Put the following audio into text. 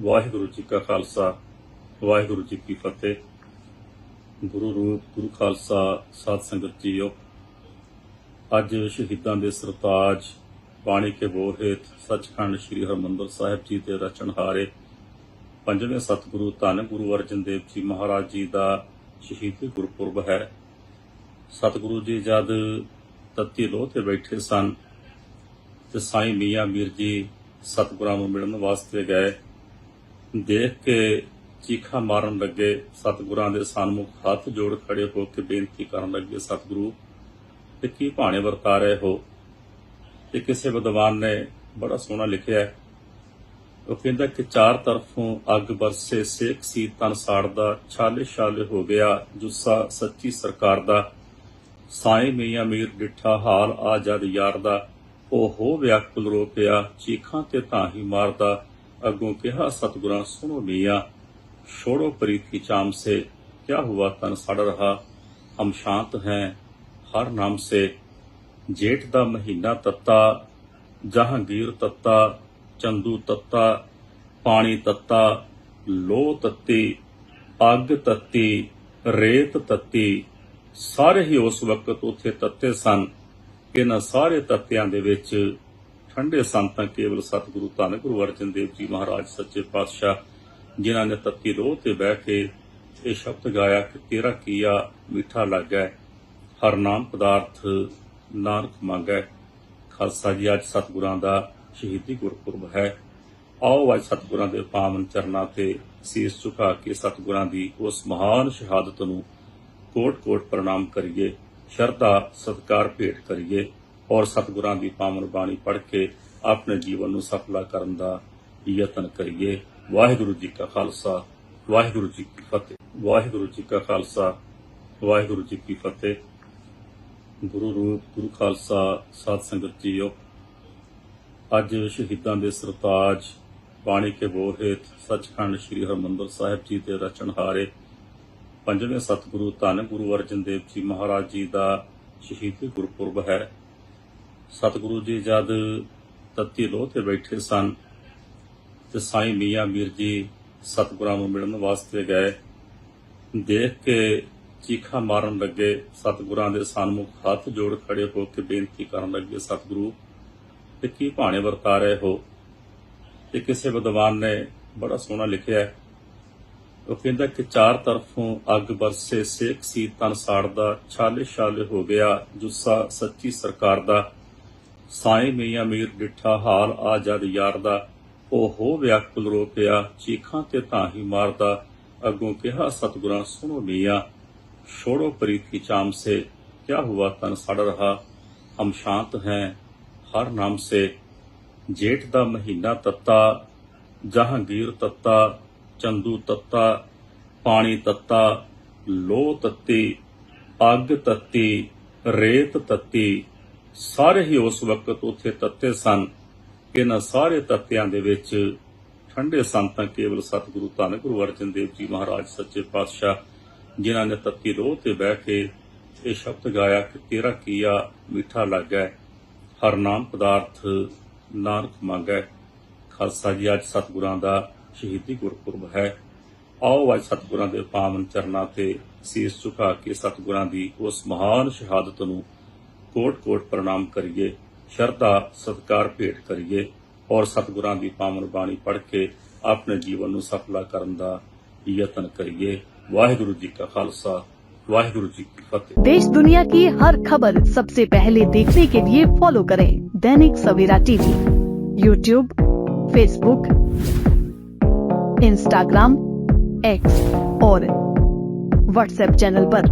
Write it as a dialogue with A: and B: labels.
A: ਵਾਹਿਗੁਰੂ ਜੀ ਕਾ ਖਾਲਸਾ, ਵਾਹਿਗੁਰੂ ਜੀ ਕੀ ਫਤਿਹ। ਗੁਰੂ ਰੂਪ, ਗੁਰੂ ਖਾਲਸਾ, ਸਾਧ ਸੰਗਤ ਜੀਓ, ਅੱਜ ਸ਼ਹੀਦਾਂ ਦੇ ਸਰਤਾਜ, ਬਾਣੀ ਕੇ ਬੋਹਿਤ ਸੱਚਖੰਡ ਸ੍ਰੀ ਹਰਮੰਦਰ ਸਾਹਿਬ ਜੀ ਦੇ ਰਚਨਹਾਰੇ ਪੰਜਵੇਂ ਸਤਿਗੁਰੂ ਧੰਨ ਗੁਰੂ ਅਰਜਨ ਦੇਵ ਜੀ ਮਹਾਰਾਜ ਜੀ ਦਾ ਸ਼ਹੀਦੀ ਗੁਰਪੁਰਬ ਹੈ। ਸਤਿਗੁਰੂ ਜੀ ਜਦ ਤਤੀ ਲੋਹ ਤੇ ਬੈਠੇ ਸਨ ਤੇ ਸਾਈਂ ਮੀਆਂ ਮੀਰ ਜੀ ਸਤਿਗੁਰਾਂ ਨੂੰ ਮਿਲਣ ਵਾਸਤੇ ਗਏ ਦੇਖ ਕੇ ਚੀਖਾ ਮਾਰਨ ਲੱਗੇ ਸਤਿਗੁਰਾਂ ਦੇ ਸਨਮੁਖ ਹੱਥ ਜੋੜ ਖੜੇ ਹੋ ਕੇ ਬੇਨਤੀ ਕਰਨ ਲੱਗੇ, ਸਤਿਗੁਰੂ, ਤੇ ਕੀ ਭਾਣੇ ਵਰਤਾ ਰਹੇ ਹੋ? ਤੇ ਕਿਸੇ ਵਿਦਵਾਨ ਨੇ ਬੜਾ ਸੋਹਣਾ ਲਿਖਿਆ ਹੈ, ਉਹ ਕਹਿੰਦਾ ਕਿ ਚਾਰ ਤਰਫੋਂ ਅੱਗ ਬਰਸੇ, ਸੇਕ ਸੀ ਤਨ ਸਾੜਦਾ, ਛਾਲੇ ਛਾਲੇ ਹੋ ਗਿਆ, ਜੁੱਸਾ ਸੱਚੀ ਸਰਕਾਰ ਦਾ, ਸਾਈਂ ਮੀਆਂ ਮੀਰ ਡਿੱਠਾ, ਹਾਲ ਆ ਜਦ ਯਾਰ ਦਾ, ਉਹ ਹੋ ਵਿਆਕੁਲ ਰੋ ਪਿਆ, ਚੀਖਾਂ ਤੇ ਤਾਂ ਹੀ ਮਾਰਦਾ ਅੱਗੋਂ ਕਿਹਾ ਸਤਿਗੁਰਾਂ ਸੁਣੋ ਮੀਆਂ ਛੋੜੋ ਪ੍ਰੀਤੀ ਚਾਮ ਸੇ क्या हुआ तन सड़ रहा हम शांत हैं हर नाम से जेठ ਦਾ ਮਹੀਨਾ ਤੱਤਾ ਜਹਾਂਗੀਰ ਤੱਤਾ ਚੰਦੂ ਤੱਤਾ ਪਾਣੀ ਤੱਤਾ ਲੋ ਤੱਤੀ ਅੱਗ ਤੱਤੀ ਰੇਤ ਤੱਤੀ ਸਾਰੇ ਹੀ ਉਸ ਵਕਤ ਉੱਥੇ ਤੱਤੇ ਸਨ ਇਹਨਾਂ ਸਾਰੇ ਤੱਤਿਆਂ ਦੇ ਵਿੱਚ ਠੰਡੇ ਸੰਤਾਂ ਕੇਵਲ ਸਤਿਗੁਰੂ ਧੰਨ ਗੁਰੂ ਅਰਜਨ ਦੇਵ ਜੀ ਮਹਾਰਾਜ ਸੱਚੇ ਪਾਤਸ਼ਾਹ, ਜਿਨ੍ਹਾਂ ਨੇ ਤੱਤੀ ਲੋਹ ਤੇ ਬਹਿ ਕੇ ਇਹ ਸ਼ਬਦ ਗਾਇਆ ਕਿ ਤੇਰਾ ਕੀਆ ਮਿੱਠਾ ਲੱਗਾ, ਹਰ ਨਾਮ ਪਦਾਰਥ ਨਾਨਕ ਮੰਗੈ। ਖਾਲਸਾ ਜੀ, ਅੱਜ ਸਤਿਗੁਰਾਂ ਦਾ ਸ਼ਹੀਦੀ ਗੁਰਪੁਰਬ ਹੈ। ਆਓ ਅੱਜ ਸਤਿਗੁਰਾਂ ਦੇ ਪਾਵਨ ਚਰਨਾਂ ਤੇ ਸੀਸ ਝੁਕਾ ਕੇ ਸਤਿਗੁਰਾਂ ਦੀ ਉਸ ਮਹਾਨ ਸ਼ਹਾਦਤ ਨੂੰ ਕੋਟ-ਕੋਟ ਪ੍ਰਣਾਮ ਕਰੀਏ, ਸ਼ਰਧਾ, ਸਤਕਾਰ ਭੇਟ ਕਰੀਏ। ਔਰ ਸਤਿਗੁਰਾਂ ਦੀ ਪਾਵਨ ਬਾਣੀ ਪੜ੍ਹ ਕੇ ਆਪਣੇ ਜੀਵਨ ਨੂੰ ਸਫਲਾ ਕਰਨ ਦਾ ਯਤਨ ਕਰੀਏ। ਵਾਹਿਗੁਰੂ ਜੀ ਕਾ ਖਾਲਸਾ, ਵਾਹਿਗੁਰੂ ਜੀ ਕੀ ਫਤਿਹ। ਵਾਹਿਗੁਰੂ ਜੀ ਕਾ ਖਾਲਸਾ, ਵਾਹਿਗੁਰੂ ਜੀ ਕੀ ਫਤਿਹ। ਗੁਰੂ ਰੂਪ, ਗੁਰੂ ਖਾਲਸਾ, ਸਾਧ ਸੰਗਤ ਜੀਓ, ਅੱਜ ਸ਼ਹੀਦਾਂ ਦੇ ਸਰਤਾਜ ਬਾਣੀ ਕੇ ਬੋਹਿਤ ਸੱਚਖੰਡ ਸ੍ਰੀ ਹਰਮੰਦਰ ਸਾਹਿਬ ਜੀ ਦੇ ਰਚਨਹਾਰੇ ਪੰਜਵੇਂ ਸਤਿਗੁਰੂ ਧੰਨ ਗੁਰੂ ਅਰਜਨ ਦੇਵ ਜੀ ਮਹਾਰਾਜ ਜੀ ਦਾ ਸ਼ਹੀਦੀ ਗੁਰਪੁਰਬ ਹੈ। ਸਤਿਗੁਰੂ ਜੀ ਜਦ ਤਤੀ ਲੋਹ ਤੇ ਬੈਠੇ ਸਨ ਤੇ ਸਾਈਂ ਮੀਆਂ ਮੀਰ ਜੀ ਸਤਿਗੁਰਾਂ ਨੂੰ ਮਿਲਣ ਵਾਸਤੇ ਗਏ। ਦੇਖ ਕੇ ਚੀਖਾ ਮਾਰਨ ਲੱਗੇ। ਸਤਿਗੁਰਾਂ ਦੇ ਸਨਮੁਖ ਹੱਥ ਜੋੜ ਖੜੇ ਹੋ ਕੇ ਬੇਨਤੀ ਕਰਨ ਲੱਗੇ, ਸਤਿਗੁਰੂ ਤੇ ਕੀ ਭਾਣੇ ਵਰਤਾ ਰਹੇ ਹੋ? ਤੇ ਕਿਸੇ ਵਿਦਵਾਨ ਨੇ ਬੜਾ ਸੋਹਣਾ ਲਿਖਿਆ ਹੈ। ਉਹ ਕਹਿੰਦਾ ਕਿ ਚਾਰ ਤਰਫੋਂ ਅੱਗ ਬਰਸੇ, ਸੇਕ ਸੀ, ਤਨ ਸਾੜਦਾ ਛਾਲੇ ਛਾਲੇ ਹੋ ਗਿਆ, ਜੁੱਸਾ ਸੱਚੀ ਸਰਕਾਰ ਦਾ ਸਾਈਂ ਮੀਆਂ ਮੀਰ ਡਿੱਠਾ ਹਾਲ ਆ ਜਦ ਯਾਰ ਦਾ ਉਹ ਹੋ ਵਿਆਕੁਲ ਰੋ ਪਿਆ ਚੀਖਾਂ ਤੇ ਤਾਂ ਹੀ ਮਾਰਦਾ ਅੱਗੋਂ ਕਿਹਾ ਸਤਿਗੁਰਾਂ ਸੁਣੋ ਮੀਆਂ ਛੋੜੋ ਪ੍ਰੀਤੀ ਚਾਮ ਸੇ क्या हुआ तन सड़ रहा हम शांत हैं हर नाम से जेठ ਦਾ ਮਹੀਨਾ ਤੱਤਾ ਜਹਾਂਗੀਰ ਤੱਤਾ ਚੰਦੂ ਤੱਤਾ ਪਾਣੀ ਤੱਤਾ ਲੋ ਤੱਤੀ ਅੱਗ ਤੱਤੀ ਰੇਤ ਤੱਤੀ ਸਾਰੇ ਹੀ ਉਸ ਵਕਤ ਉੱਥੇ ਤੱਤੇ ਸਨ। ਇਹਨਾਂ ਸਾਰੇ ਤੱਤਿਆਂ ਦੇ ਵਿੱਚ ਠੰਡੇ ਸਨ ਕੇਵਲ ਸਤਿਗੁਰੂ ਧੰਨ ਗੁਰੂ ਅਰਜਨ ਦੇਵ ਜੀ ਮਹਾਰਾਜ ਸੱਚੇ ਪਾਤਸ਼ਾਹ, ਜਿਨ੍ਹਾਂ ਨੇ ਤੱਤੀ ਲੋਹ ਤੇ ਬਹਿ ਕੇ ਇਹ ਸ਼ਬਦ ਗਾਇਆ ਕਿ ਤੇਰਾ ਕੀਆ ਮਿੱਠਾ ਲੱਗਾ, ਹਰ ਨਾਮ ਪਦਾਰਥ ਨਾਨਕ ਮੰਗੈ। ਖਾਲਸਾ ਜੀ, ਅੱਜ ਸਤਿਗੁਰਾਂ ਦਾ ਸ਼ਹੀਦੀ ਗੁਰਪੁਰਬ ਹੈ। ਆਓ ਅੱਜ ਸਤਿਗੁਰਾਂ ਦੇ ਪਾਵਨ ਚਰਨਾਂ ਤੇ ਸੀਸ ਝੁਕਾ ਕੇ ਸਤਿਗੁਰਾਂ ਦੀ ਉਸ ਮਹਾਨ ਸ਼ਹਾਦਤ ਨੂੰ ਕੋਟ-ਕੋਟ ਪ੍ਰਣਾਮ ਕਰੀਏ ਸ਼ਰਧਾ ਸਤਕਾਰ ਭੇਟ ਕਰੀਏ ਔਰ ਸਤਿਗੁਰਾਂ ਦੀ ਪਾਵਨ ਬਾਣੀ ਪੜ੍ਹ ਕੇ ਆਪਣੇ ਜੀਵਨ ਨੂੰ ਸਫਲਾ ਕਰਨ ਦਾ ਯਤਨ ਕਰੀਏ ਵਾਹਿਗੁਰੂ ਜੀ ਕਾ ਖਾਲਸਾ ਵਾਹਿਗੁਰੂ ਜੀ ਕੀ ਫਤਿਹ
B: देश दुनिया की हर खबर सबसे पहले देखने के लिए फॉलो करें Dainik Savera TV YouTube Facebook Instagram X और व्हाट्सएप चैनल पर।